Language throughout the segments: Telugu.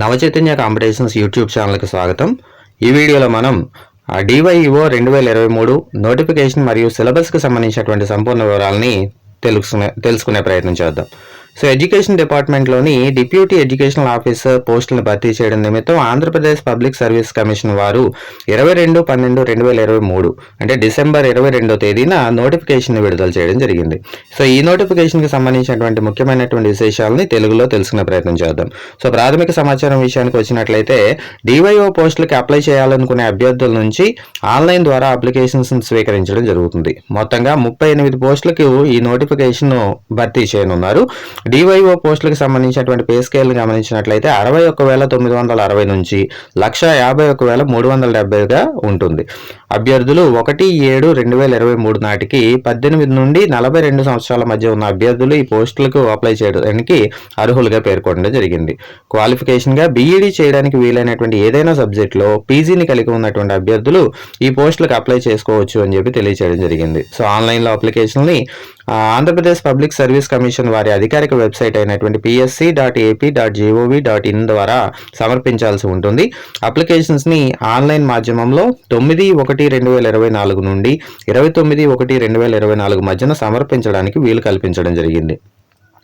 నవచైతన్య కాంపిటీషన్స్ యూట్యూబ్ ఛానల్కి స్వాగతం. ఈ వీడియోలో మనం డివైఈఓ రెండు వేల ఇరవై మూడు నోటిఫికేషన్ మరియు సిలబస్కి సంబంధించినటువంటి సంపూర్ణ వివరాలని తెలుసుకునే తెలుసుకునే ప్రయత్నం చేద్దాం. సో ఎడ్యుకేషన్ డిపార్ట్మెంట్లోని డిప్యూటీ ఎడ్యుకేషనల్ ఆఫీసర్ పోస్టులను భర్తీ చేయడం నిమిత్తం ఆంధ్రప్రదేశ్ పబ్లిక్ సర్వీస్ కమిషన్ వారు ఇరవై రెండు పన్నెండు రెండు వేల ఇరవై మూడు అంటే డిసెంబర్ ఇరవై రెండో తేదీన నోటిఫికేషన్ విడుదల చేయడం జరిగింది. సో ఈ నోటిఫికేషన్కి సంబంధించినటువంటి ముఖ్యమైనటువంటి విశేషాలని తెలుగులో తెలుసుకునే ప్రయత్నం చేద్దాం. సో ప్రాథమిక సమాచారం విషయానికి వచ్చినట్లయితే డివైఓ పోస్టులకి అప్లై చేయాలనుకునే అభ్యర్థుల నుంచి ఆన్లైన్ ద్వారా అప్లికేషన్స్ స్వీకరించడం జరుగుతుంది. మొత్తంగా ముప్పై ఎనిమిది పోస్టులకు ఈ నోటిఫికేషన్ భర్తీ చేయనున్నారు. డివైఓ పోస్టులకు సంబంధించినటువంటి పే స్కేల్ గమనించినట్లయితే అరవై ఒక్క వేల తొమ్మిది వందల అరవై నుంచి లక్ష యాభై ఒక్క వేల మూడు వందల డెబ్బైగా ఉంటుంది. అభ్యర్థులు ఒకటి ఏడు రెండు వేల ఇరవై మూడు నాటికి పద్దెనిమిది నుండి నలభై రెండు సంవత్సరాల మధ్య ఉన్న అభ్యర్థులు ఈ పోస్టులకు అప్లై చేయడానికి అర్హులుగా పేర్కొనడం జరిగింది. క్వాలిఫికేషన్గా బీఈడీ చేయడానికి వీలైనటువంటి ఏదైనా సబ్జెక్ట్లో పీజీని కలిగి ఉన్నటువంటి అభ్యర్థులు ఈ పోస్టులకు అప్లై చేసుకోవచ్చు అని చెప్పి తెలియచేయడం జరిగింది. సో ఆన్లైన్లో అప్లికేషన్ని ఆంధ్రప్రదేశ్ పబ్లిక్ సర్వీస్ కమిషన్ వారి అధికారిక వెబ్సైట్ అయినటువంటి PSC dot AP dot GOV dot in ద్వారా సమర్పించాల్సి ఉంటుంది. అప్లికేషన్స్ని ఆన్లైన్ మాధ్యమంలో తొమ్మిది ఒకటి రెండు వేల ఇరవై నాలుగు నుండి ఇరవై తొమ్మిది ఒకటి రెండు వేల ఇరవై నాలుగు మధ్యన సమర్పించడానికి వీలు కల్పించడం జరిగింది.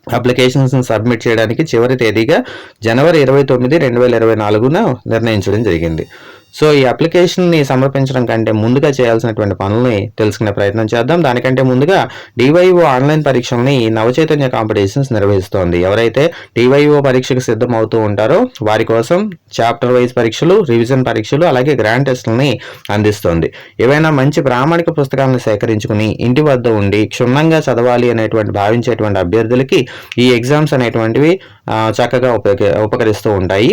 అప్లికేషన్స్ను సబ్మిట్ చేయడానికి చివరి తేదీగా జనవరి ఇరవై తొమ్మిది రెండు వేల ఇరవై నాలుగున నిర్ణయించడం జరిగింది. సో ఈ అప్లికేషన్ని సమర్పించడం కంటే ముందుగా చేయాల్సినటువంటి పనుల్ని తెలుసుకునే ప్రయత్నం చేద్దాం. దానికంటే ముందుగా డివైఓ ఆన్లైన్ పరీక్షల్ని నవచైతన్య కాంపిటీషన్స్ నిర్వహిస్తోంది. ఎవరైతే డివైఓ పరీక్షకు సిద్ధం అవుతూ ఉంటారో వారి కోసం చాప్టర్ వైజ్ పరీక్షలు రివిజన్ పరీక్షలు అలాగే గ్రాండ్ టెస్టులని అందిస్తోంది. ఏవైనా మంచి ప్రామాణిక పుస్తకాలను సేకరించుకుని ఇంటి వద్ద ఉండి క్షుణ్ణంగా చదవాలి అనేటువంటి భావించేటువంటి అభ్యర్థులకి ఈ ఎగ్జామ్స్ అనేటువంటివి చక్కగా ఉపయోగ ఉపకరిస్తూ ఉంటాయి.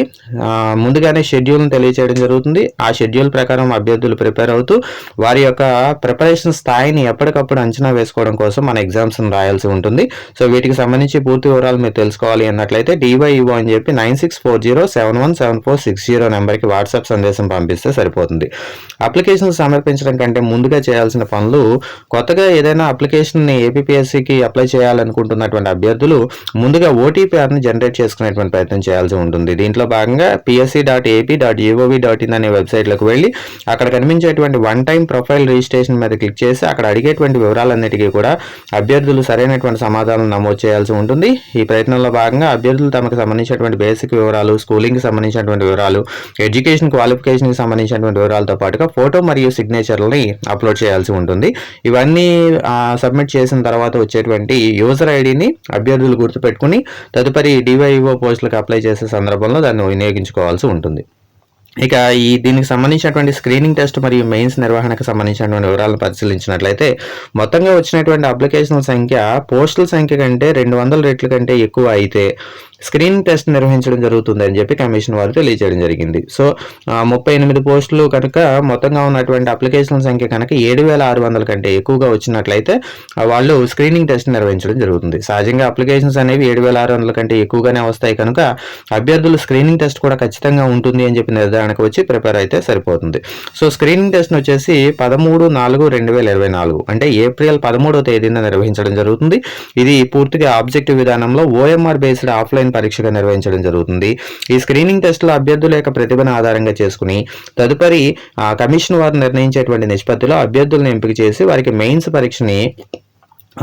ముందుగానే షెడ్యూల్ని తెలియచేయడం జరుగుతుంది. ఆ షెడ్యూల్ ప్రకారం అభ్యర్థులు ప్రిపేర్ అవుతూ వారి యొక్క ప్రిపరేషన్ స్థాయిని ఎప్పటికప్పుడు అంచనా వేసుకోవడం కోసం మన ఎగ్జామ్స్ని రాయాల్సి ఉంటుంది. సో వీటికి సంబంధించి పూర్తి వివరాలు మీరు తెలుసుకోవాలి అన్నట్లయితే డివైఈఓ అని చెప్పి nine six four zero seven one seven four six zero నెంబర్కి వాట్సాప్ సందేశం పంపిస్తే సరిపోతుంది. అప్లికేషన్ సమర్పించడం కంటే ముందుగా చేయాల్సిన పనులు కొత్తగా ఏదైనా అప్లికేషన్ని ఏపీఎస్సికి అప్లై చేయాలనుకుంటున్నటువంటి అభ్యర్థులు ముందుగా ఓటీపీఆర్ని జనరేట్ చేసుకునేటువంటి ప్రయత్నం చేయాల్సి ఉంటుంది. దీంట్లో భాగంగా PSC dot AP dot GOV dot in అనే వెబ్సైట్లోకి వెళ్ళి అక్కడ కనిపించేటువంటి వన్ టైం ప్రొఫైల్ రిజిస్ట్రేషన్ మీద క్లిక్ చేసి అక్కడ అడిగేటువంటి వివరాలన్నిటికీ కూడా అభ్యర్థులు సరైనటువంటి సమాధానం నమోదు చేయాల్సి ఉంటుంది. ఈ ప్రయత్నంలో భాగంగా అభ్యర్థులు తమకు సంబంధించినటువంటి బేసిక్ వివరాలు స్కూలింగ్కి సంబంధించినటువంటి వివరాలు ఎడ్యుకేషన్ క్వాలిఫికేషన్కి సంబంధించినటువంటి వివరాలతో పాటుగా ఫోటో మరియు సిగ్నేచర్లని అప్లోడ్ చేయాల్సి ఉంటుంది. ఇవన్నీ సబ్మిట్ చేసిన తర్వాత వచ్చేటువంటి యూజర్ ఐడిని అభ్యర్థులు గుర్తుపెట్టుకుని తదుపరి డివైఓ పోస్టులకు అప్లై చేసే సందర్భంలో దాన్ని వినియోగించుకోవాల్సి ఉంటుంది. ఇక ఈ దీనికి సంబంధించినటువంటి స్క్రీనింగ్ టెస్ట్ మరియు మెయిన్స్ నిర్వహణకు సంబంధించినటువంటి వివరాలను పరిశీలించినట్లయితే మొత్తంగా వచ్చినటువంటి అప్లికేషన్ల సంఖ్య పోస్టుల సంఖ్య కంటే రెండు వందల రెట్ల కంటే ఎక్కువ అయితే స్క్రీనింగ్ టెస్ట్ నిర్వహించడం జరుగుతుంది అని చెప్పి కమిషన్ వారు తెలియజేయడం జరిగింది. సో ముప్పై ఎనిమిది పోస్టులు కనుక మొత్తంగా ఉన్నటువంటి అప్లికేషన్ల సంఖ్య కనుక ఏడు వేల ఆరు వందల కంటే ఎక్కువగా వచ్చినట్లయితే వాళ్ళు స్క్రీనింగ్ టెస్ట్ నిర్వహించడం జరుగుతుంది. సహజంగా అప్లికేషన్స్ అనేవి ఏడు వేల ఆరు వందల కంటే ఎక్కువగానే వస్తాయి కనుక అభ్యర్థులు స్క్రీనింగ్ టెస్ట్ కూడా ఖచ్చితంగా ఉంటుంది అని చెప్పి కనుక వచ్చి ప్రిపేర్ అయితే సరిపోతుంది. సో స్క్రీనింగ్ టెస్ట్ వచ్చేసి పదమూడు నాలుగు రెండు వేల ఇరవై నాలుగు. అంటే ఏప్రిల్ పదమూడవ తేదీన నిర్వహించడం జరుగుతుంది. ఇది పూర్తిగా ఆబ్జెక్టివ్ విధానంలో ఓఎంఆర్ బేస్డ్ ఆఫ్లైన్ పరీక్షగా నిర్వహించడం జరుగుతుంది. ఈ స్క్రీనింగ్ టెస్టులో అభ్యర్థుల యొక్క ప్రతిభను ఆధారంగా చేసుకుని తదుపరి ఆ, కమిషన్ వారు నిర్ణయించేటువంటి నిష్పత్తిలో అభ్యర్థులను ఎంపిక చేసి వారికి మెయిన్స్ పరీక్షని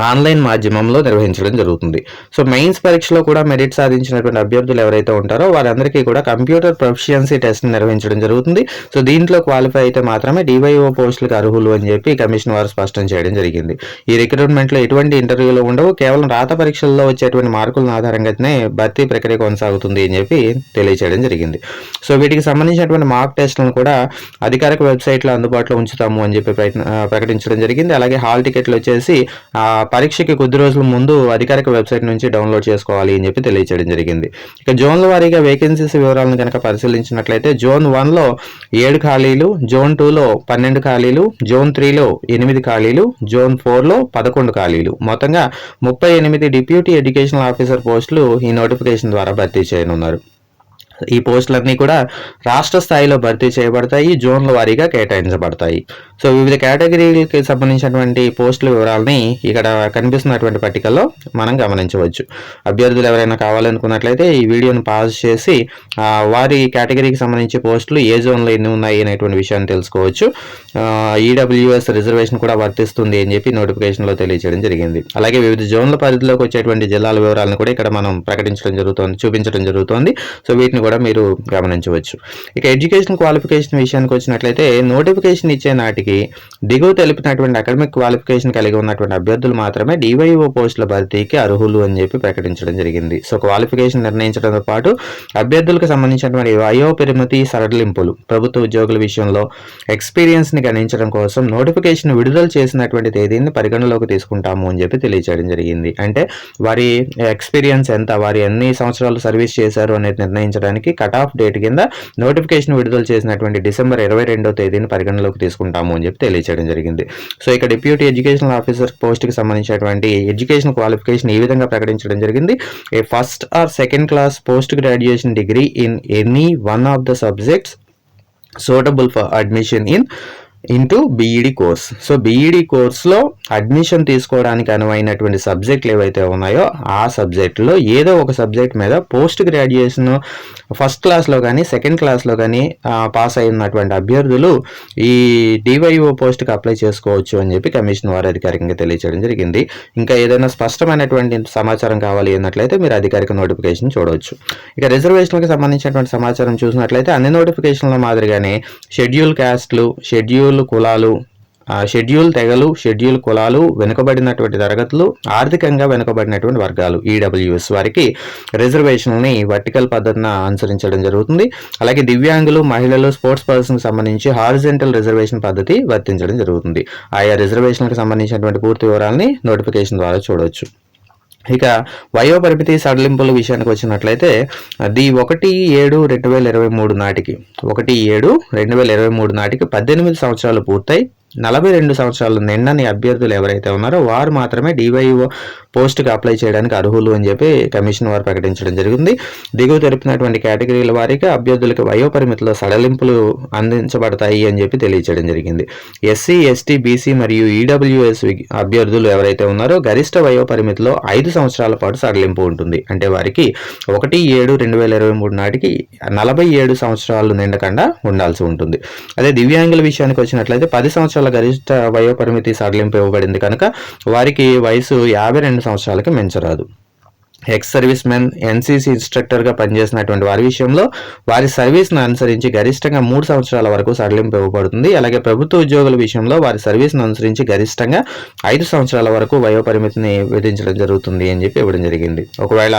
ఆన్లైన్ మాధ్యమంలో నిర్వహించడం జరుగుతుంది. సో మెయిన్స్ పరీక్షలో కూడా మెరిట్ సాధించినటువంటి అభ్యర్థులు ఎవరైతే ఉంటారో వారందరికీ కూడా కంప్యూటర్ ప్రొఫిషియన్సీ టెస్ట్ నిర్వహించడం జరుగుతుంది. సో దీంట్లో క్వాలిఫై అయితే మాత్రమే డివైఓ పోస్టులకు అర్హులు అని చెప్పి కమిషన్ వారు స్పష్టం చేయడం జరిగింది. ఈ రిక్రూట్మెంట్లో ఎటువంటి ఇంటర్వ్యూలు ఉండవు. కేవలం రాత పరీక్షల్లో వచ్చేటువంటి మార్కుల ఆధారంగానే భర్తీ ప్రక్రియ కొనసాగుతుంది అని చెప్పి తెలియజేయడం జరిగింది. సో వీటికి సంబంధించినటువంటి మార్క్ టెస్ట్లను కూడా అధికారిక వెబ్సైట్లో అందుబాటులో ఉంచుతాము అని చెప్పి ప్రయత్న ప్రకటించడం జరిగింది. అలాగే హాల్ టికెట్లు వచ్చేసి పరీక్షకి కొద్ది రోజుల ముందు అధికారిక వెబ్సైట్ నుంచి డౌన్లోడ్ చేసుకోవాలి అని చెప్పి తెలియచేయడం జరిగింది. ఇక జోన్ల వారీగా వేకెన్సీస్ వివరాలను కనుక పరిశీలించినట్లయితే జోన్ వన్లో ఏడు ఖాళీలు జోన్ టూలో పన్నెండు ఖాళీలు జోన్ త్రీలో ఎనిమిది ఖాళీలు జోన్ ఫోర్లో పదకొండు ఖాళీలు. మొత్తంగా ముప్పై ఎనిమిది డిప్యూటీ ఎడ్యుకేషనల్ ఆఫీసర్ పోస్టులు ఈ నోటిఫికేషన్ ద్వారా భర్తీ చేయనున్నారు. ఈ పోస్టులన్నీ కూడా రాష్ట్ర స్థాయిలో భర్తీ చేయబడతాయి జోన్ల వారీగా కేటాయించబడతాయి. సో వివిధ కేటగిరీలకి సంబంధించినటువంటి పోస్టుల వివరాలని ఇక్కడ కనిపిస్తున్నటువంటి పట్టికల్లో మనం గమనించవచ్చు. అభ్యర్థులు ఎవరైనా కావాలనుకున్నట్లయితే ఈ వీడియోను పాజ్ చేసి వారి కేటగిరీకి సంబంధించి పోస్టులు ఏ జోన్లో ఎన్ని ఉన్నాయి అనేటువంటి విషయాన్ని తెలుసుకోవచ్చు. ఈడబ్ల్యూఎస్ రిజర్వేషన్ కూడా వర్తిస్తుంది అని చెప్పి నోటిఫికేషన్లో తెలియజేయడం జరిగింది. అలాగే వివిధ జోన్ల పరిధిలోకి వచ్చేటువంటి జిల్లాల వివరాలను కూడా ఇక్కడ మనం ప్రకటించడం జరుగుతుంది చూపించడం జరుగుతుంది. సో వీటిని కూడా మీరు గమనించవచ్చు. ఇక ఎడ్యుకేషన్ క్వాలిఫికేషన్ విషయానికి వచ్చినట్లయితే నోటిఫికేషన్ ఇచ్చే నాటికి దిగువ తెలిపినటువంటి అకాడమిక్ క్వాలిఫికేషన్ కలిగి ఉన్నటువంటి అభ్యర్థులు మాత్రమే డివైఓ పోస్టుల భర్తీకి అర్హులు అని చెప్పి ప్రకటించడం జరిగింది. సో క్వాలిఫికేషన్ నిర్ణయించడంతో పాటు అభ్యర్థులకు సంబంధించినటువంటి వయో పరిమితి సడలింపులు ప్రభుత్వ ఉద్యోగుల విషయంలో ఎక్స్పీరియన్స్ని గణించడం కోసం నోటిఫికేషన్ విడుదల చేసినటువంటి తేదీని పరిగణలోకి తీసుకుంటాము అని చెప్పి తెలియజేయడం జరిగింది. అంటే వారి ఎక్స్పీరియన్స్ ఎంత వారి ఎన్ని సంవత్సరాలు సర్వీస్ చేశారు అనేది నిర్ణయించడానికి కట్ ఆఫ్ డేట్ కింద నోటిఫికేషన్ విడుదల చేసినటువంటి డిసెంబర్ ఇరవై రెండో తేదీని పరిగణలోకి తీసుకుంటాము అని చెప్పి తెలియజేయడం జరిగింది. సో ఇక్కడ డిప్యూటీ ఎడ్యుకేషనల్ ఆఫీసర్ పోస్ట్కి సంబంధించినటువంటి ఎడ్యుకేషన్ క్వాలిఫికేషన్ ఈ విధంగా ప్రకటించడం జరిగింది? A first or second class post graduation degree in any one of the subjects suitable for admission in into BEd course so BEd కోర్స్లో అడ్మిషన్ తీసుకోవడానికి అనువైనటువంటి సబ్జెక్టులు ఏవైతే ఉన్నాయో ఆ సబ్జెక్టులో ఏదో ఒక సబ్జెక్ట్ మీద పోస్ట్ గ్రాడ్యుయేషన్ ఫస్ట్ క్లాస్లో కానీ సెకండ్ క్లాస్లో కానీ పాస్ అయినటువంటి అభ్యర్థులు ఈ డివైఓ పోస్ట్కి అప్లై చేసుకోవచ్చు అని చెప్పి కమిషన్ వారు అధికారికంగా తెలియజేయడం జరిగింది. ఇంకా ఏదైనా స్పష్టమైనటువంటి సమాచారం కావాలి అన్నట్లయితే మీరు అధికారిక నోటిఫికేషన్ చూడవచ్చు. ఇక రిజర్వేషన్లకు సంబంధించినటువంటి సమాచారం చూసినట్లయితే అన్ని నోటిఫికేషన్ల మాదిరిగానే షెడ్యూల్ క్యాస్ట్లు షెడ్యూల్ కులాలు ఆ, షెడ్యూల్ తెగలు షెడ్యూల్ కులాలు వెనుకబడినటువంటి తరగతులు ఆర్థికంగా వెనుకబడినటువంటి వర్గాలు ఈడబ్ల్యూఎస్ వారికి రిజర్వేషన్ని వర్టికల్ పద్ధతిన అనుసరించడం జరుగుతుంది. అలాగే దివ్యాంగులు మహిళలు స్పోర్ట్స్ పర్సన్కి సంబంధించి హారిజెంటల్ రిజర్వేషన్ పద్ధతి వర్తించడం జరుగుతుంది. ఆయా రిజర్వేషన్లకు సంబంధించినటువంటి పూర్తి వివరాలని నోటిఫికేషన్ ద్వారా చూడవచ్చు ఇక వయోపరిమితి సడలింపుల విషయానికి వచ్చినట్లయితే అది ఒకటి ఏడు రెండు వేల ఇరవై మూడు నాటికి ఒకటి ఏడు రెండు వేల ఇరవై మూడు నాటికి పద్దెనిమిది సంవత్సరాలు పూర్తయి నలభై రెండు సంవత్సరాలు నిండని అభ్యర్థులు ఎవరైతే ఉన్నారో వారు మాత్రమే డివైఓ పోస్ట్కి అప్లై చేయడానికి అర్హులు అని చెప్పి కమిషన్ వారు ప్రకటించడం జరిగింది. దిగువ తెలిపినటువంటి కేటగిరీల వారికి అభ్యర్థులకు వయోపరిమితిలో సడలింపులు అందించబడతాయి అని చెప్పి తెలియజేయడం జరిగింది. ఎస్సీ ఎస్టీ బీసీ మరియు ఈడబ్ల్యూఎస్ అభ్యర్థులు ఎవరైతే ఉన్నారో గరిష్ట వయోపరిమితిలో ఐదు సంవత్సరాల పాటు సడలింపు ఉంటుంది. అంటే వారికి ఒకటి ఏడు రెండు వేల ఇరవై మూడు నాటికి నలభై ఏడు సంవత్సరాలు నిండకుండా ఉండాల్సి ఉంటుంది. అదే దివ్యాంగుల విషయానికి వచ్చినట్లయితే పది సంవత్సరాల గరిష్ట వయో పరిమితి సడలింపు ఇవ్వబడింది కనుక వారికి వయసు యాభై రెండు సంవత్సరాలకి మించరాదు. ఎక్స్ సర్వీస్ మెన్ ఎన్సీసీ ఇన్స్ట్రక్టర్గా పనిచేసినటువంటి వారి విషయంలో వారి సర్వీస్ను అనుసరించి గరిష్టంగా మూడు సంవత్సరాల వరకు సడలింపు ఇవ్వబడుతుంది. అలాగే ప్రభుత్వ ఉద్యోగుల విషయంలో వారి సర్వీస్ను అనుసరించి గరిష్టంగా ఐదు సంవత్సరాల వరకు వయోపరిమితిని విధించడం జరుగుతుంది అని చెప్పి ఇవ్వడం జరిగింది. ఒకవేళ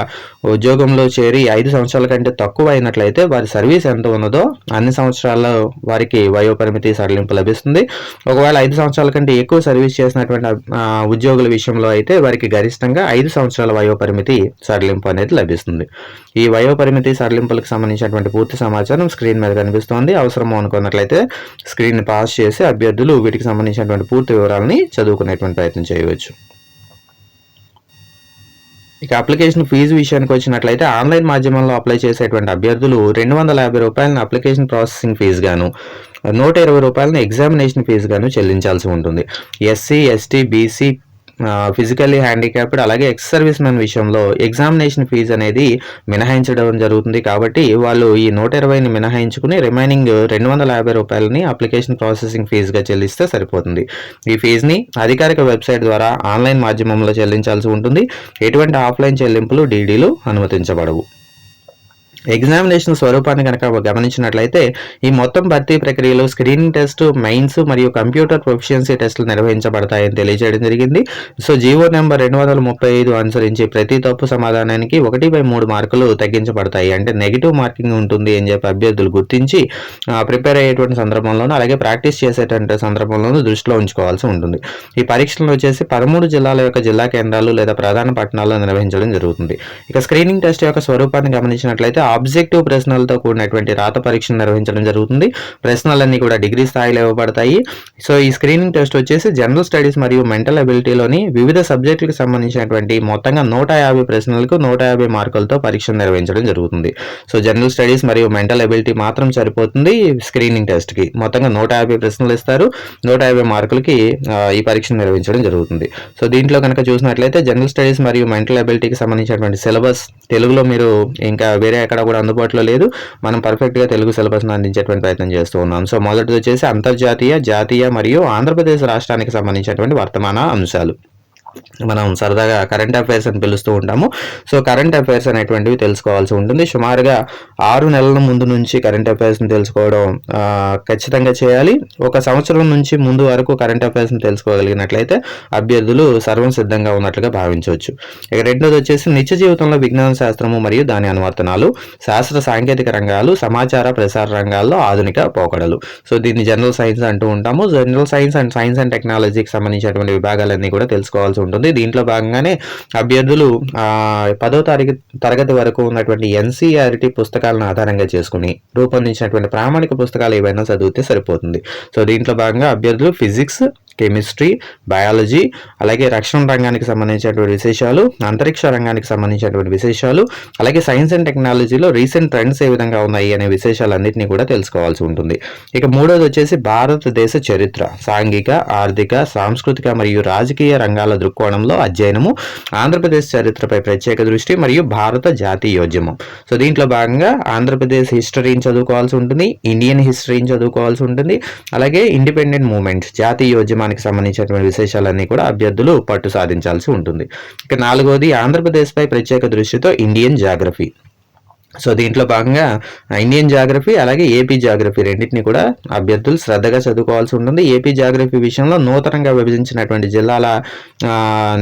ఉద్యోగంలో చేరి ఐదు సంవత్సరాల కంటే తక్కువ అయినట్లయితే వారి సర్వీస్ ఎంత ఉన్నదో అన్ని సంవత్సరాల వారికి వయోపరిమితి సడలింపు లభిస్తుంది. ఒకవేళ ఐదు సంవత్సరాల కంటే ఎక్కువ సర్వీస్ చేసినటువంటి ఉద్యోగుల విషయంలో అయితే వారికి గరిష్టంగా ఐదు సంవత్సరాల వయోపరిమితి సడలింపు అనేది లభిస్తుంది. ఈ వయోపరిమితి సడలింపులకు సంబంధించినటువంటి పూర్తి సమాచారం స్క్రీన్ మీద కనిపిస్తోంది. అవసరము అనుకున్నట్లయితే స్క్రీన్ పాస్ చేసి అభ్యర్థులు వీటికి సంబంధించినటువంటి పూర్తి వివరాలని చదువుకునేటువంటి ప్రయత్నం చేయవచ్చు. ఇక అప్లికేషన్ ఫీజు విషయానికి వచ్చినట్లయితే ఆన్లైన్ మాధ్యమంలో అప్లై చేసేటువంటి అభ్యర్థులు రెండు వందల యాభై రూపాయలను అప్లికేషన్ ప్రాసెసింగ్ ఫీజు గాను నూట ఇరవై రూపాయలను ఎగ్జామినేషన్ ఫీజు గాను చెల్లించాల్సి ఉంటుంది. SC ST BC physically handicapped అలాగే ఎక్స్ సర్వీస్ మెన్ విషయంలో ఎగ్జామినేషన్ ఫీజు అనేది మినహాయించడం జరుగుతుంది కాబట్టి వాళ్ళు ఈ నూట ఇరవైని మినహాయించుకుని రిమైనింగ్ రెండు వందల యాభై రూపాయలని అప్లికేషన్ ప్రాసెసింగ్ ఫీజుగా చెల్లిస్తే సరిపోతుంది. ఈ ఫీజుని అధికారిక వెబ్సైట్ ద్వారా ఆన్లైన్ మాధ్యమంలో చెల్లించాల్సి ఉంటుంది. ఎటువంటి ఆఫ్లైన్ చెల్లింపులు డీడీలు అనుమతించబడవు. ఎగ్జామినేషన్ స్వరూపాన్ని కనుక గమనించినట్లయితే ఈ మొత్తం భర్తీ ప్రక్రియలో స్క్రీనింగ్ టెస్ట్ మెయిన్స్ మరియు కంప్యూటర్ ప్రొఫిషియన్సీ టెస్టులు నిర్వహించబడతాయని తెలియజేయడం జరిగింది. సో జీవో నెంబర్ రెండు వందల ముప్పై ఐదు అనుసరించి ప్రతి తప్పు సమాధానానికి ఒకటి బై మూడు మార్కులు తగ్గించబడతాయి. అంటే నెగిటివ్ మార్కింగ్ ఉంటుంది అని చెప్పి అభ్యర్థులు గుర్తించి ప్రిపేర్ అయ్యేటువంటి సందర్భంలోనూ అలాగే ప్రాక్టీస్ చేసేటువంటి సందర్భంలోనూ దృష్టిలో ఉంచుకోవాల్సి ఉంటుంది. ఈ పరీక్షలు వచ్చేసి పదమూడు జిల్లాల యొక్క జిల్లా కేంద్రాలు లేదా ప్రధాన పట్టణాల్లో నిర్వహించడం జరుగుతుంది. ఇక స్క్రీనింగ్ టెస్ట్ యొక్క స్వరూపాన్ని గమనించినట్లయితే ఆబ్జెక్టివ్ ప్రశ్నలతో కూడినటువంటి రాత పరీక్షను నిర్వహించడం జరుగుతుంది. ప్రశ్నలన్నీ కూడా డిగ్రీ స్థాయిలో ఇవ్వబడతాయి. సో ఈ స్క్రీనింగ్ టెస్ట్ వచ్చేసి జనరల్ స్టడీస్ మరియు మెంటల్ అబిలిటీలోని వివిధ సబ్జెక్టులకు సంబంధించినటువంటి మొత్తంగా నూట యాభై ప్రశ్నలకు నూట యాభై మార్కులతో పరీక్ష నిర్వహించడం జరుగుతుంది. సో జనరల్ స్టడీస్ మరియు మెంటల్ అబిలిటీ మాత్రం సరిపోతుంది స్క్రీనింగ్ టెస్ట్కి. మొత్తంగా నూట యాభై ప్రశ్నలు ఇస్తారు. నూట యాభై మార్కులకి ఈ పరీక్షను నిర్వహించడం జరుగుతుంది. సో దీంట్లో కనుక చూసినట్లయితే జనరల్ స్టడీస్ మరియు మెంటల్ అబిలిటీకి సంబంధించినటువంటి సిలబస్ తెలుగులో మీరు ఇంకా వేరే ఎక్కడ కూడా అందుబాటులో లేదు. మనం పర్ఫెక్ట్గా తెలుగు సిలబస్ను అందించేటువంటి ప్రయత్నం చేస్తూ ఉన్నాం. సో మొదటిది వచ్చేసి అంతర్జాతీయ జాతీయ మరియు ఆంధ్రప్రదేశ్ రాష్ట్రానికి సంబంధించినటువంటి వర్తమాన అంశాలు. మనం సరదాగా కరెంట్ అఫైర్స్ అని పిలుస్తూ ఉంటాము. సో కరెంట్ అఫైర్స్ అనేటువంటివి తెలుసుకోవాల్సి ఉంటుంది. సుమారుగా ఆరు నెలల ముందు నుంచి కరెంట్ అఫైర్స్ని తెలుసుకోవడం ఖచ్చితంగా చేయాలి. ఒక సంవత్సరం నుంచి ముందు వరకు కరెంట్ అఫైర్స్ని తెలుసుకోగలిగినట్లయితే అభ్యర్థులు సర్వం సిద్ధంగా ఉన్నట్లుగా భావించవచ్చు. ఇక రెండోది వచ్చేసి నిత్య జీవితంలో విజ్ఞాన శాస్త్రము మరియు దాని అనువర్తనాలు శాస్త్ర సాంకేతిక రంగాలు సమాచార ప్రసార రంగాల్లో ఆధునిక పోకడలు. సో దీన్ని జనరల్ సైన్స్ అంటూ ఉంటాము. General science and science and టెక్నాలజీకి సంబంధించినటువంటి విభాగాలన్నీ కూడా తెలుసుకోవాల్సి ఉంటుంది. దీంట్లో భాగంగానే అభ్యర్థులు పదో తారీఖు తరగతి వరకు ఉన్నటువంటి ఎన్సీఆర్టీ పుస్తకాలను ఆధారంగా చేసుకుని రూపొందించినటువంటి ప్రామాణిక పుస్తకాలు ఏవైనా చదివితే సరిపోతుంది. సో దీంట్లో భాగంగా అభ్యర్థులు ఫిజిక్స్ కెమిస్ట్రీ బయాలజీ అలాగే రక్షణ రంగానికి సంబంధించినటువంటి విశేషాలు అంతరిక్ష రంగానికి సంబంధించినటువంటి విశేషాలు అలాగే సైన్స్ అండ్ టెక్నాలజీలో రీసెంట్ ట్రెండ్స్ ఏ విధంగా ఉన్నాయి అనే విశేషాలన్నింటినీ కూడా తెలుసుకోవాల్సి ఉంటుంది. ఇక మూడోది వచ్చేసి భారతదేశ చరిత్ర. సాంఘిక ఆర్థిక సాంస్కృతిక మరియు రాజకీయ రంగాల దృక్కోణంలో అధ్యయనము ఆంధ్రప్రదేశ్ చరిత్రపై ప్రత్యేక దృష్టి మరియు భారత జాతీయోద్యమం. సో దీంట్లో భాగంగా ఆంధ్రప్రదేశ్ హిస్టరీని చదువుకోవాల్సి ఉంటుంది ఇండియన్ హిస్టరీని చదువుకోవాల్సి ఉంటుంది అలాగే ఇండిపెండెంట్ మూమెంట్ జాతీయోద్యమానికి సంబంధించినటువంటి విశేషాలన్నీ కూడా అభ్యర్థులు పట్టు సాధించాల్సి ఉంటుంది. ఇక నాలుగోది ఆంధ్రప్రదేశ్పై ప్రత్యేక దృష్టితో ఇండియన్ జాగ్రఫీ. సో దీంట్లో భాగంగా ఇండియన్ జాగ్రఫీ అలాగే ఏపీ జాగ్రఫీ రెండింటిని కూడా అభ్యర్థులు శ్రద్ధగా చదువుకోవాల్సి ఉంటుంది. ఏపీ జాగ్రఫీ విషయంలో నూతనంగా విభజించినటువంటి జిల్లాల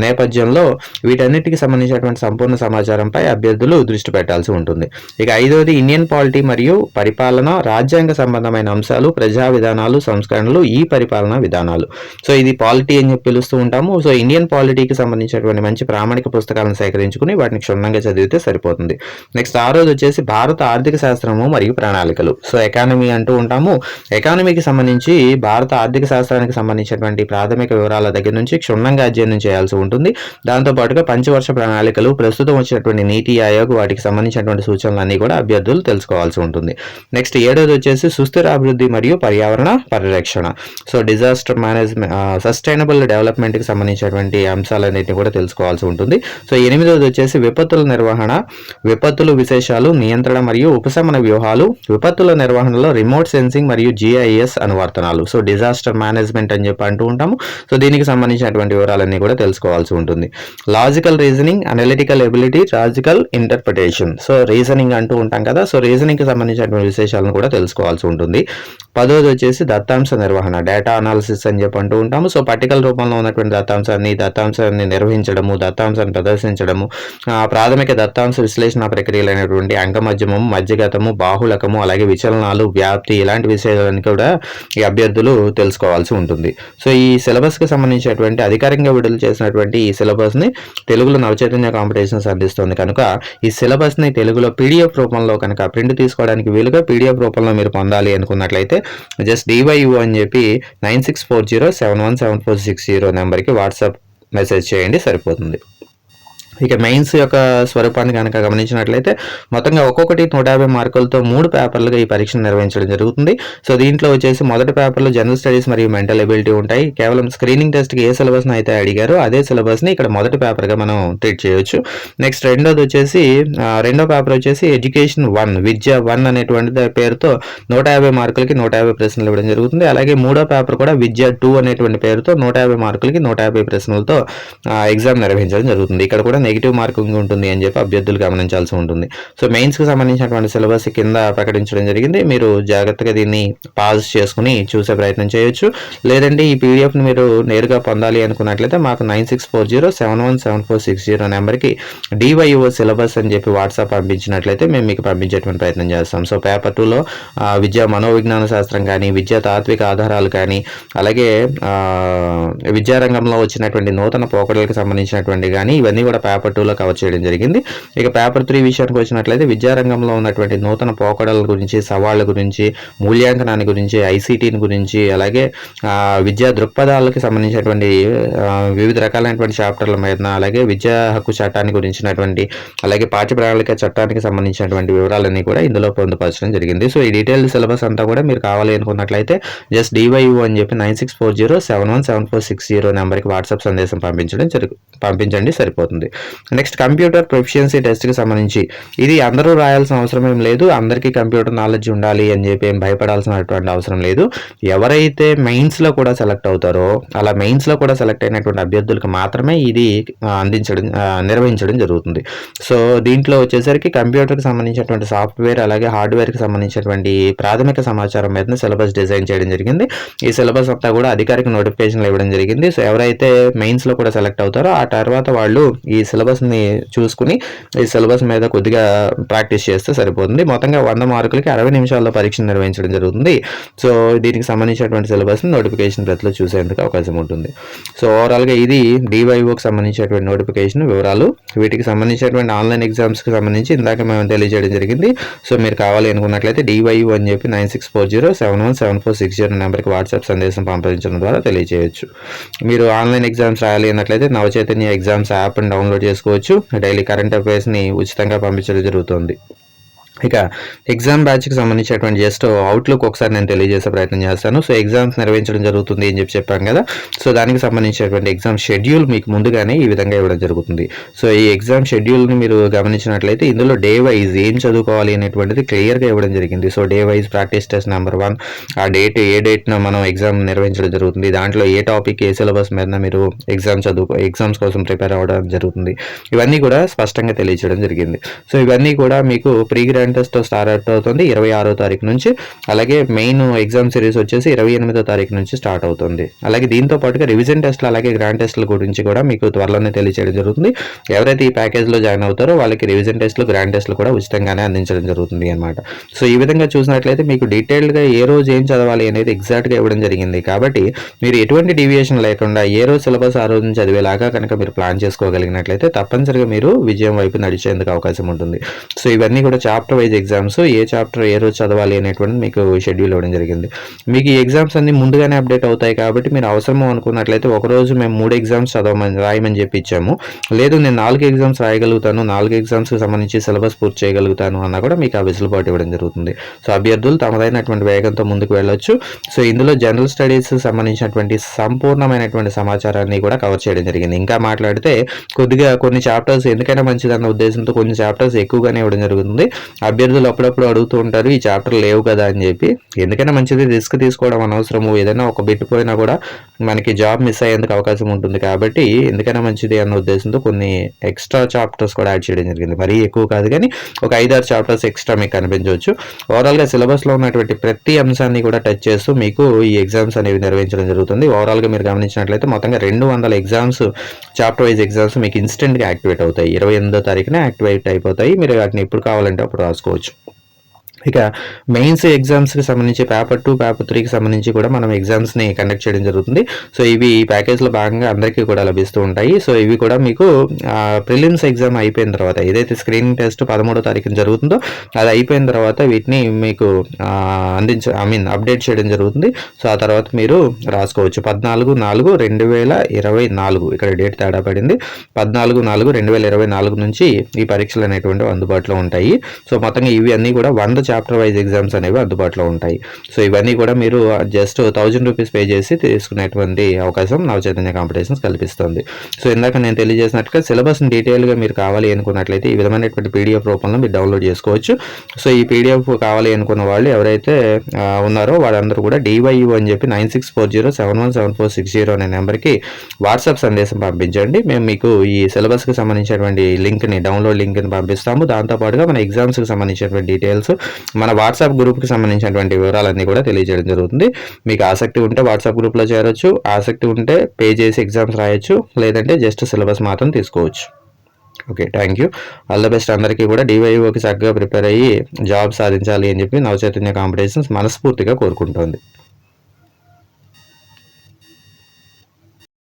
నేపథ్యంలో వీటన్నిటికి సంబంధించినటువంటి సంపూర్ణ సమాచారంపై అభ్యర్థులు దృష్టి పెట్టాల్సి ఉంటుంది. ఇక ఐదవది ఇండియన్ పాలిటీ మరియు పరిపాలన రాజ్యాంగ సంబంధమైన అంశాలు ప్రజా విధానాలు సంస్కరణలు ఈ పరిపాలన విధానాలు. సో ఇది పాలిటీ అని చెప్పి పిలుస్తూ ఉంటాము. సో ఇండియన్ పాలిటీకి సంబంధించినటువంటి మంచి ప్రామాణిక పుస్తకాలను సేకరించుకుని వాటిని క్షుణ్ణంగా చదివితే సరిపోతుంది. నెక్స్ట్ ఆరోది వచ్చేసి భారత ఆర్థిక శాస్త్రము మరియు ప్రణాళికలు. సో ఎకానమీ అంటూ ఉంటాము. ఎకానమీకి సంబంధించి భారత ఆర్థిక శాస్త్రానికి సంబంధించినటువంటి ప్రాథమిక వివరాల దగ్గర నుంచి క్షుణ్ణంగా అధ్యయనం చేయాల్సి ఉంటుంది. దాంతో పాటుగా పంచవర్ష ప్రణాళికలు ప్రస్తుతం వచ్చినటువంటి నీతి ఆయోగ్ వాటికి సంబంధించినటువంటి సూచనలు అన్ని కూడా అభ్యర్థులు తెలుసుకోవాల్సి ఉంటుంది. నెక్స్ట్ ఏడోది వచ్చేసి సుస్థిర అభివృద్ధి మరియు పర్యావరణ పరిరక్షణ. సో డిజాస్టర్ మేనేజ్మెంట్ సస్టైనబుల్ డెవలప్మెంట్కి సంబంధించినటువంటి అంశాలన్నింటినీ కూడా తెలుసుకోవాల్సి ఉంటుంది. సో ఎనిమిదోది వచ్చేసి విపత్తుల నిర్వహణ విపత్తులు విశేషాలు నియంత్రణ మరియు ఉపశమన వ్యూహాలు విపత్తుల నిర్వహణలో రిమోట్ సెన్సింగ్ మరియు జిఐఎస్ అనువర్తనాలు సో డిజాస్టర్ మేనేజ్మెంట్ అని చెప్పి అంటూ ఉంటాము. సో దీనికి సంబంధించినటువంటి వివరాలన్నీ కూడా తెలుసుకోవాల్సి ఉంటుంది. Logical reasoning analytical ability logical interpretation so reasoning అంటూ ఉంటాం కదా. సో రీజనింగ్కి సంబంధించినటువంటి విశేషాలను కూడా తెలుసుకోవాల్సి ఉంటుంది. పదోది వచ్చేసి దత్తాంశ నిర్వహణ డేటా అనాలిసిస్ అని చెప్పి అంటూ ఉంటాము. సో పట్టికల రూపంలో ఉన్నటువంటి దత్తాంశాన్ని దత్తాంశాన్ని నిర్వహించడము దత్తాంశాన్ని ప్రదర్శించడము ప్రాథమిక దత్తాంశ విశ్లేషణ ప్రక్రియలైనటువంటి అంగమధ్యమం మధ్యగతము బాహుళకము అలాగే విచలనాలు వ్యాప్తి ఇలాంటి విషయాలను కూడా ఈ అభ్యర్థులు తెలుసుకోవాల్సి ఉంటుంది. సో ఈ సిలబస్కి సంబంధించినటువంటి అధికారికంగా విడుదల చేసినటువంటి ఈ సిలబస్ని తెలుగులో నవచైతన్య కాంపిటీషన్స్ అందిస్తుంది కనుక ఈ సిలబస్ని తెలుగులో పీడిఎఫ్ రూపంలో కనుక ప్రింట్ తీసుకోవడానికి వీలుగా పీడిఎఫ్ రూపంలో మీరు పొందాలి అనుకున్నట్లయితే జస్ట్ డివైయూ అని చెప్పి nine six four zero seven one seven four six zero నెంబర్కి వాట్సాప్ మెసేజ్ చేయండి సరిపోతుంది. ఇక మెయిన్స్ యొక్క స్వరూపాన్ని కనుక గమనించినట్లయితే మొత్తంగా ఒక్కొక్కటి నూట యాభై మార్కులతో మూడు పేపర్లుగా ఈ పరీక్షను నిర్వహించడం జరుగుతుంది. సో దీంట్లో వచ్చేసి మొదటి పేపర్లో జనరల్ స్టడీస్ మరియు మెంటల్ ఎబిలిటీ ఉంటాయి. కేవలం స్క్రీనింగ్ టెస్ట్కి ఏ సిలబస్ని అయితే అడిగారో అదే సిలబస్ని ఇక్కడ మొదటి పేపర్గా మనం ట్రీట్ చేయొచ్చు. నెక్స్ట్ రెండోది వచ్చేసి రెండో పేపర్ వచ్చేసి ఎడ్యుకేషన్ వన్ విద్య వన్ అనేటువంటి పేరుతో నూట యాభై మార్కులకి నూట యాభై ప్రశ్నలు ఇవ్వడం జరుగుతుంది. అలాగే మూడో పేపర్ కూడా విద్య టూ అనేటువంటి పేరుతో నూట యాభై మార్కులకి నూట యాభై ప్రశ్నలతో ఎగ్జామ్ నిర్వహించడం జరుగుతుంది. ఇక్కడ కూడా నెగిటివ్ మార్కింగ్ ఉంటుంది అని చెప్పి అభ్యర్థులు గమనించాల్సి ఉంటుంది. సో మెయిన్స్కి సంబంధించినటువంటి సిలబస్ కింద ప్రకటించడం జరిగింది. మీరు జాగ్రత్తగా దీన్ని పాజ్ చేసుకుని చూసే ప్రయత్నం చేయొచ్చు. లేదంటే ఈ పీడిఎఫ్ని మీరు నేరుగా పొందాలి అనుకున్నట్లయితే మాకు nine six four zero seven one seven four six zero నెంబర్కి డివైఓ సిలబస్ అని చెప్పి వాట్సాప్ పంపించినట్లయితే మేము మీకు పంపించేటువంటి ప్రయత్నం చేస్తాం. సో పేపర్ టూలో విద్యా మనోవిజ్ఞాన శాస్త్రం కానీ విద్యా తాత్విక ఆధారాలు కానీ అలాగే విద్యారంగంలో వచ్చినటువంటి నూతన పోకడలకు సంబంధించినటువంటి కానీ ఇవన్నీ కూడా పేపర్ టూలో కవర్ చేయడం జరిగింది. ఇక పేపర్ త్రీ విషయానికి వచ్చినట్లయితే విద్యారంగంలో ఉన్నటువంటి నూతన పోకడల గురించి సవాళ్ళ గురించి మూల్యాంకనాన్ని గురించి ఐసీటీని గురించి అలాగే విద్యా దృక్పథాలకు సంబంధించినటువంటి వివిధ రకాలైనటువంటి చాప్టర్ల మీద అలాగే విద్యా హక్కు చట్టాన్ని గురించినటువంటి అలాగే పాఠ్య ప్రణాళిక చట్టానికి సంబంధించినటువంటి వివరాలన్నీ కూడా ఇందులో పొందుపరచడం జరిగింది. సో ఈ డీటెయిల్ సిలబస్ అంతా కూడా మీరు కావాలి అనుకున్నట్లయితే జస్ట్ డివైయూ అని చెప్పి nine six four zero seven one seven four six zero నెంబర్కి వాట్సాప్ సందేశం పంపించడం జరుగు పంపించండి సరిపోతుంది. నెక్స్ట్ కంప్యూటర్ ప్రొఫిషియన్సీ టెస్ట్కి సంబంధించి. ఇది అందరూ రాయాల్సిన అవసరం ఏం లేదు అందరికీ కంప్యూటర్ నాలెడ్జ్ ఉండాలి అని చెప్పి ఏం భయపడాల్సినటువంటి అవసరం లేదు. ఎవరైతే మెయిన్స్లో కూడా సెలెక్ట్ అవుతారో అలా మెయిన్స్లో కూడా సెలెక్ట్ అయినటువంటి అభ్యర్థులకు మాత్రమే ఇది అందించడం నిర్వహించడం జరుగుతుంది. సో దీంట్లో వచ్చేసరికి కంప్యూటర్కి సంబంధించినటువంటి సాఫ్ట్వేర్ అలాగే హార్డ్వేర్కి సంబంధించినటువంటి ప్రాథమిక సమాచారం మీద సిలబస్ డిజైన్ చేయడం జరిగింది. ఈ సిలబస్ అంతా కూడా అధికారిక నోటిఫికేషన్లు ఇవ్వడం జరిగింది. సో ఎవరైతే మెయిన్స్లో కూడా సెలెక్ట్ అవుతారో ఆ తర్వాత వాళ్ళు ఈ సిలబస్ని చూసుకుని ఈ సిలబస్ మీద కొద్దిగా ప్రాక్టీస్ చేస్తే సరిపోతుంది. మొత్తంగా వంద మార్కులకి అరవై నిమిషాల్లో పరీక్ష నిర్వహించడం జరుగుతుంది. సో దీనికి సంబంధించినటువంటి సిలబస్ని నోటిఫికేషన్ ప్రతిలో చూసేందుకు అవకాశం ఉంటుంది. సో ఓవరాల్గా ఇది డివైఓకి సంబంధించినటువంటి నోటిఫికేషన్ వివరాలు. వీటికి సంబంధించినటువంటి ఆన్లైన్ ఎగ్జామ్స్కి సంబంధించి ఇందాక మేము తెలియజేయడం జరిగింది. సో మీరు కావాలి అనుకున్నట్లయితే డివైఓ అని చెప్పి nine six four zero seven one seven four six zero నెంబర్కి వాట్సాప్ సందేశం పంపించడం ద్వారా తెలియజేయచ్చు. మీరు ఆన్లైన్ ఎగ్జామ్స్ రాయాలి అన్నట్లయితే నవచైతన్య ఎగ్జామ్స్ యాప్ని డౌన్లోడ్ చేసుకోవచ్చు. డైలీ కరెంట్ అఫైర్స్ని ఉచితంగా పంపించడం జరుగుతుంది. ఇక ఎగ్జామ్ బ్యాచ్కి సంబంధించినటువంటి జస్ట్ అవుట్లుక్ ఒకసారి నేను తెలియజేసే ప్రయత్నం చేస్తాను. సో ఎగ్జామ్స్ నిర్వహించడం జరుగుతుంది అని చెప్పి చెప్పాను కదా. సో దానికి సంబంధించినటువంటి ఎగ్జామ్ షెడ్యూల్ మీకు ముందుగానే ఈ విధంగా ఇవ్వడం జరుగుతుంది. సో ఈ ఎగ్జామ్ షెడ్యూల్ని మీరు గమనించినట్లయితే ఇందులో డే వైజ్ ఏం చదువుకోవాలి అనేటువంటిది క్లియర్గా ఇవ్వడం జరిగింది. So day wise practice test number one ఆ డేట్ ఏ డేట్న మనం ఎగ్జామ్ నిర్వహించడం జరుగుతుంది. దాంట్లో ఏ టాపిక్ ఏ సిలబస్ మీద మీరు ఎగ్జామ్ చదువు ఎగ్జామ్స్ కోసం ప్రిపేర్ అవ్వడం జరుగుతుంది. ఇవన్నీ కూడా స్పష్టంగా తెలియజేయడం జరిగింది. సో ఇవన్నీ కూడా మీకు ప్రీ టెస్ట్ స్టార్ట్ అవుతుంది ఇరవై ఆరో తారీఖు నుంచి. అలాగే మెయిన్ ఎగ్జామ్ సిరీస్ వచ్చేసి ఇరవై ఎనిమిదో తారీఖు నుంచి స్టార్ట్ అవుతుంది. అలాగే దీంతో పాటుగా రివిజన్ టెస్ట్లు అలాగే గ్రాండ్ టెస్ట్ల గురించి కూడా మీకు త్వరలోనే తెలియజేయడం జరుగుతుంది. ఎవరైతే ఈ ప్యాకేజ్లో జాయిన్ అవుతారో వాళ్ళకి రివిజన్ టెస్ట్లు గ్రాండ్ టెస్ట్లు కూడా ఉచితంగానే అందించడం జరుగుతుంది అనమాట సో ఈ విధంగా చూసినట్లయితే మీకు డీటెయిల్డ్గా ఏ రోజు ఏం చదవాలి అనేది ఎగ్జాక్ట్గా ఇవ్వడం జరిగింది. కాబట్టి మీరు ఎటువంటి డీవియేషన్ లేకుండా ఏ రోజు సిలబస్ ఆ రోజు చదివేలాగా కనుక మీరు ప్లాన్ చేసుకోగలిగినట్లయితే తప్పనిసరిగా మీరు విజయం వైపు నడిచేందుకు అవకాశం ఉంటుంది. సో ఇవన్నీ కూడా చాప్టర్ చాప్టర్ వైజ్ ఎగ్జామ్స్ ఏ చాప్టర్ ఏ రోజు చదవాలి అనేటువంటి మీకు షెడ్యూల్ ఇవ్వడం జరిగింది. మీకు ఈ ఎగ్జామ్స్ అన్ని ముందుగానే అప్డేట్ అవుతాయి కాబట్టి మీరు అవసరము అనుకున్నట్లయితే ఒకరోజు మేము మూడు ఎగ్జామ్స్ చదవమని రాయమని చెప్పి ఇచ్చాము. లేదు నేను నాలుగు ఎగ్జామ్స్ రాయగలుగుతాను నాలుగు ఎగ్జామ్స్కి సంబంధించి సిలబస్ పూర్తి చేయగలుగుతాను అన్న కూడా మీకు ఆ వెసులుబాటు ఇవ్వడం జరుగుతుంది. సో అభ్యర్థులు తమదైనటువంటి వేగంతో ముందుకు వెళ్ళొచ్చు. సో ఇందులో జనరల్ స్టడీస్ సంబంధించినటువంటి సంపూర్ణమైనటువంటి సమాచారాన్ని కూడా కవర్ చేయడం జరిగింది. ఇంకా మాట్లాడితే కొద్దిగా కొన్ని చాప్టర్స్ ఎందుకైనా మంచిదన్న ఉద్దేశంతో కొన్ని చాప్టర్స్ ఎక్కువగానే ఇవ్వడం జరుగుతుంది. అభ్యర్థులు అప్పుడప్పుడు అడుగుతూ ఉంటారు ఈ చాప్టర్ లేవు కదా అని చెప్పి. ఎందుకైనా మంచిది రిస్క్ తీసుకోవడం అనవసరము. ఏదైనా ఒక బిట్ పోయినా కూడా మనకి జాబ్ మిస్ అయ్యేందుకు అవకాశం ఉంటుంది కాబట్టి ఎందుకైనా మంచిది అన్న ఉద్దేశంతో కొన్ని ఎక్స్ట్రా చాప్టర్స్ కూడా యాడ్ చేయడం జరిగింది. మరీ ఎక్కువ కాదు కానీ ఒక ఐదారు చాప్టర్స్ ఎక్స్ట్రా మీకు కనిపించవచ్చు. ఓవరాల్గా సిలబస్లో ఉన్నటువంటి ప్రతి అంశాన్ని కూడా టచ్ చేస్తూ మీకు ఈ ఎగ్జామ్స్ అనేవి నిర్వహించడం జరుగుతుంది. ఓవరాల్గా మీరు గమనించినట్లయితే మొత్తంగా రెండు వందల ఎగ్జామ్స్ చాప్టర్ వైజ్ ఎగ్జామ్స్ మీకు ఇన్స్టెంట్గా యాక్టివేట్ అవుతాయి. ఇరవై ఎనిమిదో తారీఖున యాక్టివేట్ అయిపోతాయి. మీరు వాటిని ఎప్పుడు కావాలంటే అప్పుడు రాసుకోవచ్చు ఇక మెయిన్స్ ఎగ్జామ్స్కి సంబంధించి పేపర్ టూ పేపర్ త్రీకి సంబంధించి కూడా మనం ఎగ్జామ్స్ని కండక్ట్ చేయడం జరుగుతుంది. సో ఇవి ఈ ప్యాకేజ్లో భాగంగా అందరికీ కూడా లభిస్తూ ఉంటాయి. సో ఇవి కూడా మీకు ప్రిలిమ్స్ ఎగ్జామ్ అయిపోయిన తర్వాత ఏదైతే స్క్రీనింగ్ టెస్ట్ పదమూడో తారీఖున జరుగుతుందో అది అయిపోయిన తర్వాత వీటిని మీకు అందించ ఐ మీన్ అప్డేట్ చేయడం జరుగుతుంది. సో ఆ తర్వాత మీరు రాసుకోవచ్చు. పద్నాలుగు నాలుగు రెండు వేల ఇరవై నాలుగు ఇక్కడ డేట్ తేడా పడింది. పద్నాలుగు నాలుగు రెండు వేల ఇరవై నాలుగు నుంచి ఈ పరీక్షలు అనేటువంటివి అందుబాటులో ఉంటాయి. సో మొత్తంగా ఇవి అన్నీ కూడా వంద చాప్టర్ వైజ్ ఎగ్జామ్స్ అనేవి అందుబాటులో ఉంటాయి. సో ఇవన్నీ కూడా మీరు జస్ట్ థౌజండ్ రూపీస్ పే చేసి తీసుకునేటువంటి అవకాశం నవ చైతన్య కాంపిటీషన్స్ కల్పిస్తుంది. సో ఇందాక నేను తెలియజేసినట్టుగా సిలబస్ని డీటెయిల్గా మీరు కావాలి అనుకున్నట్లయితే ఈ విధమైనటువంటి పీడిఎఫ్ రూపంలో మీరు డౌన్లోడ్ చేసుకోవచ్చు. సో ఈ పీడిఎఫ్ కావాలి అనుకున్న వాళ్ళు ఎవరైతే ఉన్నారో వాళ్ళందరూ కూడా డివైయు అని చెప్పి nine six four zero seven one seven four six zero అనే నెంబర్కి వాట్సాప్ సందేశం పంపించండి. మేము మీకు ఈ సిలబస్కి సంబంధించినటువంటి లింక్ని డౌన్లోడ్ లింక్ని పంపిస్తాము. దాంతోపాటుగా మన ఎగ్జామ్స్కి సంబంధించినటువంటి డీటెయిల్స్ మన వాట్సాప్ గ్రూప్కి సంబంధించినటువంటి వివరాలన్నీ కూడా తెలియజేయడం జరుగుతుంది. మీకు ఆసక్తి ఉంటే వాట్సాప్ గ్రూప్లో చేరొచ్చు. ఆసక్తి ఉంటే పే చేసి ఎగ్జామ్స్ రాయొచ్చు. లేదంటే జస్ట్ సిలబస్ మాత్రం తీసుకోవచ్చు. Okay thank you. All the best అందరికీ కూడా డివైఓకి చక్కగా ప్రిపేర్ అయ్యి జాబ్ సాధించాలి అని చెప్పి నవచైతన్య కాంపిటీషన్స్ మనస్ఫూర్తిగా కోరుకుంటోంది.